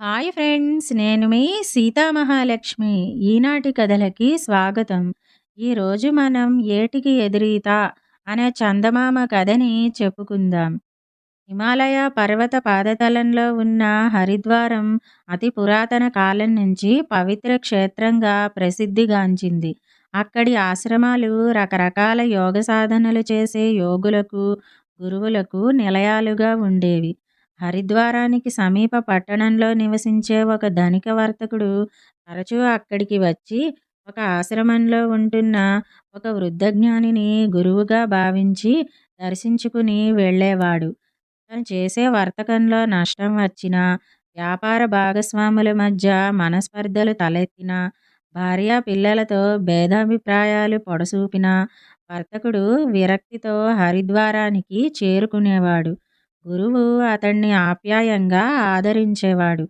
Hi friends నేను మీ సీతామహాలక్ష్మి ఈనాటి కథలకి స్వాగతం. ఈరోజు మనం ఏటికి ఎదురీత అనే చందమామ కథని చెప్పుకుందాం. హిమాలయ పర్వత పాదతలంలో ఉన్న హరిద్వారం అతి పురాతన కాలం నుంచి పవిత్ర క్షేత్రంగా ప్రసిద్ధిగాంచింది. అక్కడి ఆశ్రమాలు రకరకాల యోగ సాధనలు చేసే యోగులకు గురువులకు నిలయాలుగా ఉండేవి. హరిద్వారానికి సమీప పట్టణంలో నివసించే ఒక ధనిక వర్తకుడు తరచూ అక్కడికి వచ్చి ఒక ఆశ్రమంలో ఉంటున్న ఒక వృద్ధజ్ఞానిని గురువుగా భావించి దర్శించుకుని వెళ్ళేవాడు. తను చేసే వర్తకంలో నష్టం వచ్చినా వ్యాపార భాగస్వాముల మధ్య మనస్పర్ధలు తలెత్తిన భార్య పిల్లలతో భేదాభిప్రాయాలు పొడసూపిన వర్తకుడు విరక్తితో హరిద్వారానికి చేరుకునేవాడు. గురువు అతన్ని ఆప్యాయంగా ఆదరించేవాడు.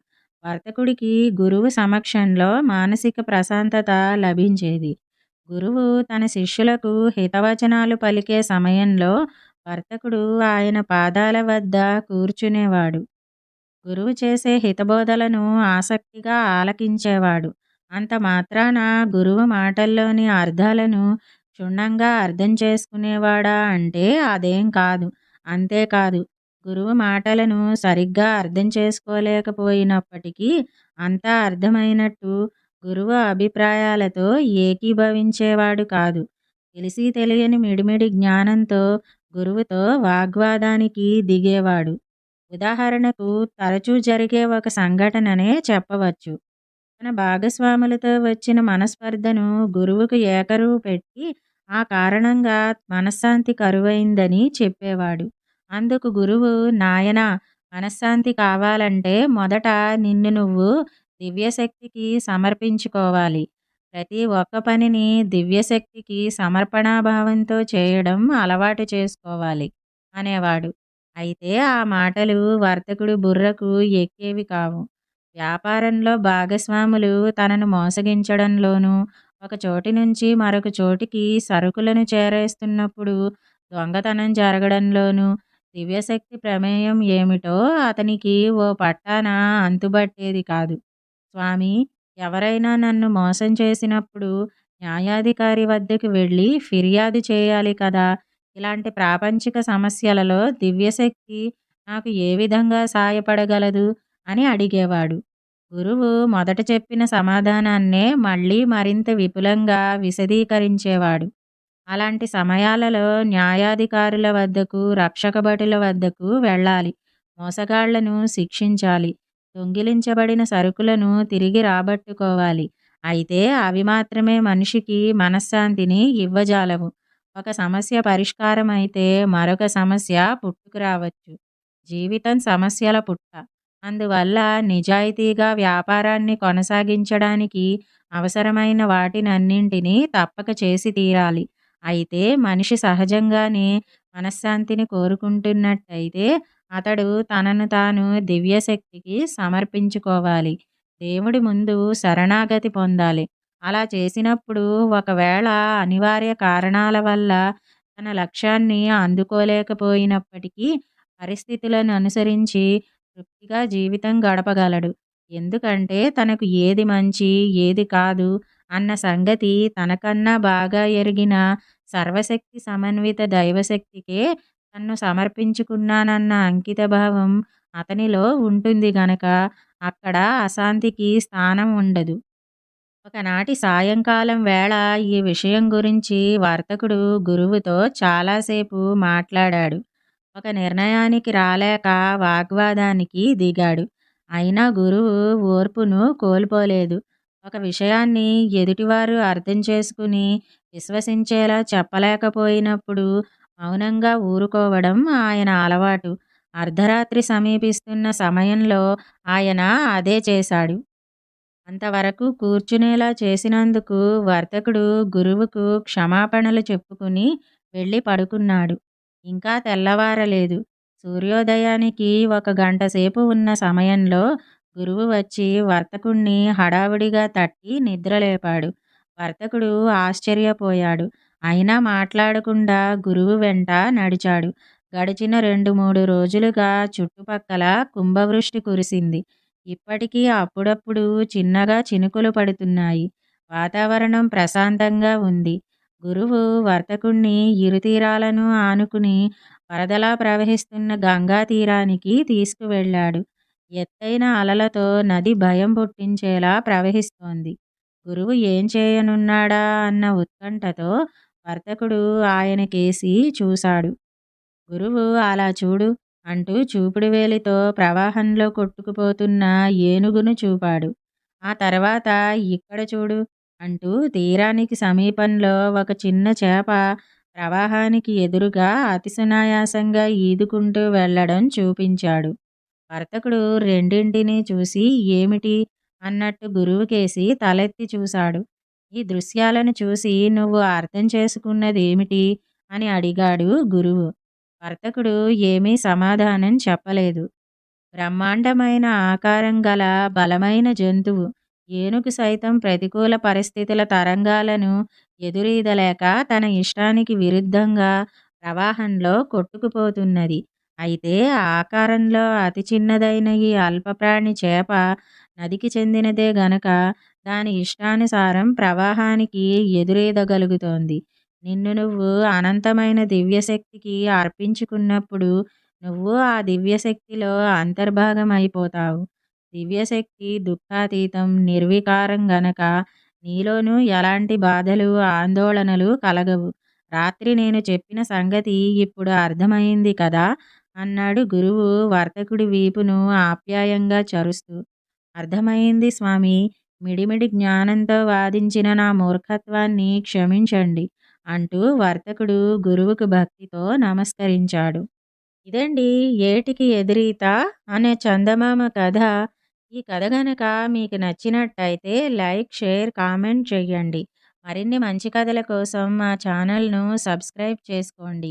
వర్తకుడికి గురువు సమక్షంలో మానసిక ప్రశాంతత లభించేది. గురువు తన శిష్యులకు హితవచనాలు పలికే సమయంలో వర్తకుడు ఆయన పాదాల వద్ద కూర్చునేవాడు. గురువు చేసే హితబోధలను ఆసక్తిగా ఆలకించేవాడు. అంత మాత్రాన గురువు మాటల్లోని అర్థాలను క్షుణ్ణంగా అర్థం చేసుకునేవాడా అంటే అదేం కాదు. అంతేకాదు గురువు మాటలను సరిగ్గా అర్థం చేసుకోలేకపోయినప్పటికీ అంతా అర్థమైనట్టు గురువు అభిప్రాయాలతో ఏకీభవించేవాడు కాదు. తెలిసి తెలియని మిడిమిడి జ్ఞానంతో గురువుతో వాగ్వాదానికి దిగేవాడు. ఉదాహరణకు తరచూ జరిగే ఒక సంఘటననే చెప్పవచ్చు. తన భాగస్వాములతో వచ్చిన మనస్పర్ధను గురువుకు ఏకరువు పెట్టి ఆ కారణంగా మనశ్శాంతి కరువైందని చెప్పేవాడు. అందుకు గురువు నాయన మనశ్శాంతి కావాలంటే మొదట నిన్ను నువ్వు దివ్యశక్తికి సమర్పించుకోవాలి. ప్రతి ఒక్క పనిని దివ్యశక్తికి సమర్పణాభావంతో చేయడం అలవాటు చేసుకోవాలి అనేవాడు. అయితే ఆ మాటలు వర్తకుడు బుర్రకు ఎక్కేవి కావు. వ్యాపారంలో భాగస్వాములు తనను మోసగించడంలోనూ ఒక చోటి నుంచి మరొక చోటికి సరుకులను చేరేస్తున్నప్పుడు దొంగతనం జరగడంలోనూ దివ్యశక్తి ప్రమేయం ఏమిటో అతనికి ఓ పట్టాన అంతుబట్టేది కాదు. స్వామి ఎవరైనా నన్ను మోసం చేసినప్పుడు న్యాయాధికారి వద్దకు వెళ్ళి ఫిర్యాదు చేయాలి కదా. ఇలాంటి ప్రాపంచిక సమస్యలలో దివ్యశక్తి నాకు ఏ విధంగా సాయపడగలదు అని అడిగేవాడు. గురువు మొదట చెప్పిన సమాధానాన్నే మళ్ళీ మరింత విపులంగా విశదీకరించేవాడు. అలాంటి సమయాలలో న్యాయాధికారుల వద్దకు రక్షక భటుల వద్దకు వెళ్ళాలి. మోసగాళ్ళను శిక్షించాలి. దొంగిలించబడిన సరుకులను తిరిగి రాబట్టుకోవాలి. అయితే అవి మాత్రమే మనిషికి మనశ్శాంతిని ఇవ్వజాలవు. ఒక సమస్య పరిష్కారం అయితే మరొక సమస్య పుట్టుకురావచ్చు. జీవితం సమస్యల పుట్ట. అందువల్ల నిజాయితీగా వ్యాపారాన్ని కొనసాగించడానికి అవసరమైన వాటినన్నింటినీ తప్పక చేసి తీరాలి. అయితే మనిషి సహజంగానే మనశ్శాంతిని కోరుకుంటున్నట్టయితే అతడు తనను తాను దివ్యశక్తికి సమర్పించుకోవాలి. దేవుడి ముందు శరణాగతి పొందాలి. అలా చేసినప్పుడు ఒకవేళ అనివార్య కారణాల వల్ల తన లక్ష్యాన్ని అందుకోలేకపోయినప్పటికీ పరిస్థితులను అనుసరించి తృప్తిగా జీవితం గడపగలడు. ఎందుకంటే తనకు ఏది మంచి ఏది కాదు అన్న సంగతి తనకన్నా బాగా ఎరిగిన సర్వశక్తి సమన్విత దైవశక్తికే తన్ను సమర్పించుకున్నానన్న అంకితభావం అతనిలో ఉంటుంది గనక అక్కడ అశాంతికి స్థానం ఉండదు. ఒకనాటి సాయంకాలం వేళ ఈ విషయం గురించి వర్తకుడు గురువుతో చాలాసేపు మాట్లాడాడు. ఒక నిర్ణయానికి రాలేక వాగ్వాదానికి దిగాడు. అయినా గురువు ఓర్పును కోల్పోలేదు. ఒక విషయాన్ని ఎదుటివారు అర్థం చేసుకుని విశ్వసించేలా చెప్పలేకపోయినప్పుడు మౌనంగా ఊరుకోవడం ఆయన అలవాటు. అర్ధరాత్రి సమీపిస్తున్న సమయంలో ఆయన అదే చేశాడు. అంతవరకు కూర్చునేలా చేసినందుకు వర్తకుడు గురువుకు క్షమాపణలు చెప్పుకుని వెళ్ళి పడుకున్నాడు. ఇంకా తెల్లవారలేదు. సూర్యోదయానికి ఒక గంట సేపు ఉన్న సమయంలో గురువు వచ్చి వర్తకుణ్ణి హడావుడిగా తట్టి నిద్రలేపాడు వర్తకుడు ఆశ్చర్యపోయాడు అయినా మాట్లాడకుండా గురువు వెంట నడిచాడు గడిచిన రెండు మూడు రోజులుగా చుట్టుపక్కల కుంభవృష్టి కురిసింది ఇప్పటికీ అప్పుడప్పుడు చిన్నగా చినుకులు పడుతున్నాయి. వాతావరణం ప్రశాంతంగా ఉంది. గురువు వర్తకుణ్ణి ఇరుతీరాలను ఆనుకుని వరదలా ప్రవహిస్తున్న గంగా తీరానికి తీసుకువెళ్ళాడు. ఎత్తైన అలలతో నది భయం పుట్టించేలా ప్రవహిస్తోంది. గురువు ఏం చేయనున్నాడా అన్న ఉత్కంఠతో వర్తకుడు ఆయనకేసి చూశాడు. గురువు అలా చూడు అంటూ చూపుడు వేలితో ప్రవాహంలో కొట్టుకుపోతున్న ఏనుగును చూపాడు. ఆ తర్వాత ఇక్కడ చూడు అంటూ తీరానికి సమీపంలో ఒక చిన్న చేప ప్రవాహానికి ఎదురుగా అతిశనాయాసంగా ఈదుకుంటూ వెళ్ళడం చూపించాడు. వర్తకుడు రెండింటినీ చూసి ఏమిటి అన్నట్టు గురువుకేసి తలెత్తి చూశాడు. ఈ దృశ్యాలను చూసి నువ్వు అర్థం చేసుకున్నదేమిటి అని అడిగాడు గురువు. వర్తకుడు ఏమీ సమాధానం చెప్పలేదు. బ్రహ్మాండమైన ఆకారం గల బలమైన జంతువు ఏనుగు సైతం ప్రతికూల పరిస్థితుల తరంగాలను ఎదురీదలేక తన ఇష్టానికి విరుద్ధంగా ప్రవాహంలో కొట్టుకుపోతున్నది. అయితే ఆకారంలో అతి చిన్నదైన ఈ అల్పప్రాణి చేప నదికి చెందినదే గనక దాని ఇష్టానుసారం ప్రవాహానికి ఎదురేదగలుగుతోంది. నిన్ను నువ్వు అనంతమైన దివ్యశక్తికి అర్పించుకున్నప్పుడు నువ్వు ఆ దివ్యశక్తిలో అంతర్భాగం అయిపోతావు దివ్యశక్తి దుఃఖాతీతం, నిర్వికారం గనక నీలోనూ ఎలాంటి బాధలు, ఆందోళనలు కలగవు. రాత్రి నేను చెప్పిన సంగతి ఇప్పుడు అర్థమైంది కదా? అన్నాడు గురువు వర్తకుడి వీపును ఆప్యాయంగా చరుస్తూ. అర్థమైంది స్వామి మిడిమిడి జ్ఞానంతో వాదించిన నా మూర్ఖత్వాన్ని క్షమించండి అంటూ వర్తకుడు గురువుకు భక్తితో నమస్కరించాడు. ఇదండి ఏటికి ఎదురీత అనే చందమామ కథ. ఈ కథ గనక మీకు నచ్చినట్టయితే లైక్, షేర్, కామెంట్ చెయ్యండి. మరిన్ని మంచి కథల కోసం మా ఛానల్ను సబ్స్క్రైబ్ చేసుకోండి.